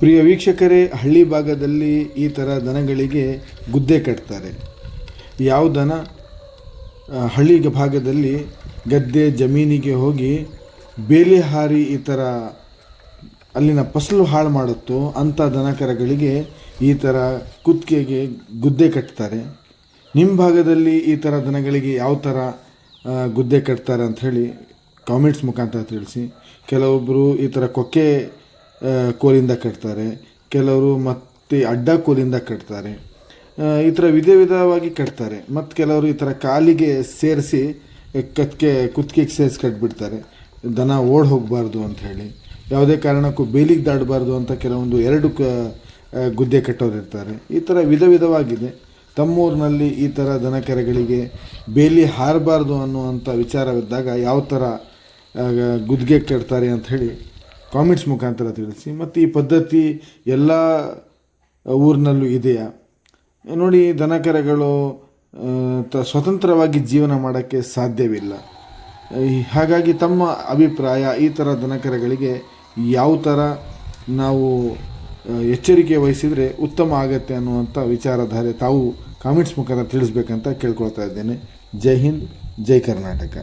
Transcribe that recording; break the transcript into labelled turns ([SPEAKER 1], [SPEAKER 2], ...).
[SPEAKER 1] ಪ್ರಿಯ ವೀಕ್ಷಕರೇ, ಹಳ್ಳಿ ಭಾಗದಲ್ಲಿ ಈ ಥರ ದನಗಳಿಗೆ ಗುದ್ದೆ ಕಟ್ತಾರೆ. ಯಾವ ದನ? ಹಳ್ಳಿ ಭಾಗದಲ್ಲಿ ಗದ್ದೆ, ಜಮೀನಿಗೆ ಹೋಗಿ ಬೇಲಿ ಹಾರಿ ಈ ಥರ ಅಲ್ಲಿನ ಫಸಲು ಹಾಳು ಮಾಡುತ್ತೋ ಅಂಥ ದನಕರಗಳಿಗೆ ಈ ಥರ ಕುತ್ತಿಗೆಗೆ ಗುದ್ದೆ ಕಟ್ತಾರೆ. ನಿಮ್ಮ ಭಾಗದಲ್ಲಿ ಈ ಥರ ದನಗಳಿಗೆ ಯಾವ ಥರ ಗುದ್ದೆ ಕಟ್ತಾರೆ ಹೇಳಿ ಕಾಮೆಂಟ್ಸ್ ಮುಖಾಂತರ ತಿಳಿಸಿ. ಕೆಲವೊಬ್ಬರು ಈ ಥರ ಕೊಕ್ಕೆ ಕೋಲಿಂದ ಕಟ್ತಾರೆ. ಕೆಲವರು ಮತ್ತೆ ಅಡ್ಡ ಕೋಲಿಂದ ಕಟ್ತಾರೆ. ಈ ಥರ ವಿಧ ವಿಧವಾಗಿ ಕಟ್ತಾರೆ. ಮತ್ತು ಕೆಲವರು ಈ ಥರ ಕಾಲಿಗೆ ಸೇರಿಸಿ ಕತ್ಕೆ ಕುತ್ತಿಗೆಗೆ ಸೇರಿಸಿ ಕಟ್ಬಿಡ್ತಾರೆ. ದನ ಓಡ್ ಹೋಗಬಾರ್ದು ಅಂತ ಹೇಳಿ. ಯಾವುದೇ ಕಾರಣಕ್ಕೂ ಬೇಲಿಗೆ ದಾಡಬಾರ್ದು ಅಂತ ಕೆಲವೊಂದು ಎರಡು ಕ ಗುದ್ದೆ ಕಟ್ಟೋರಿರ್ತಾರೆ ಈ ಥರ ವಿಧ ವಿಧವಾಗಿದೆ. ತಮ್ಮೂರಿನಲ್ಲಿ ಈ ಥರ ದನಕರಗಳಿಗೆ ಬೇಲಿ ಹಾರಬಾರ್ದು ಅನ್ನುವಂಥ ವಿಚಾರವಿದ್ದಾಗ ಯಾವ ಥರ ಗುದ್ದಿಗೆ ಕಟ್ತಾರೆ ಅಂತ ಹೇಳಿ ಕಾಮೆಂಟ್ಸ್ ಮುಖಾಂತರ ತಿಳಿಸಿ. ಮತ್ತು ಈ ಪದ್ಧತಿ ಎಲ್ಲ ಊರಿನಲ್ಲೂ ಇದೆಯಾ? ನೋಡಿ, ದನಕರಗಳು ತ, ಸ್ವತಂತ್ರವಾಗಿ ಜೀವನ ಮಾಡೋಕ್ಕೆ ಸಾಧ್ಯವಿಲ್ಲ. ಹಾಗಾಗಿ ತಮ್ಮ ಅಭಿಪ್ರಾಯ ಈ ಥರ ದನಕರಗಳಿಗೆ ಯಾವ ಥರ ನಾವು ಎಚ್ಚರಿಕೆ ವಹಿಸಿದರೆ ಉತ್ತಮ ಆಗತ್ತೆ ಅನ್ನುವಂಥ ವಿಚಾರಧಾರೆ ತಾವು ಕಾಮೆಂಟ್ಸ್ ಮುಖಾಂತರ ತಿಳಿಸ್ಬೇಕಂತ ಕೇಳ್ಕೊಳ್ತಾ ಇದ್ದೇನೆ. ಜೈ ಹಿಂದ್, ಜೈ ಕರ್ನಾಟಕ.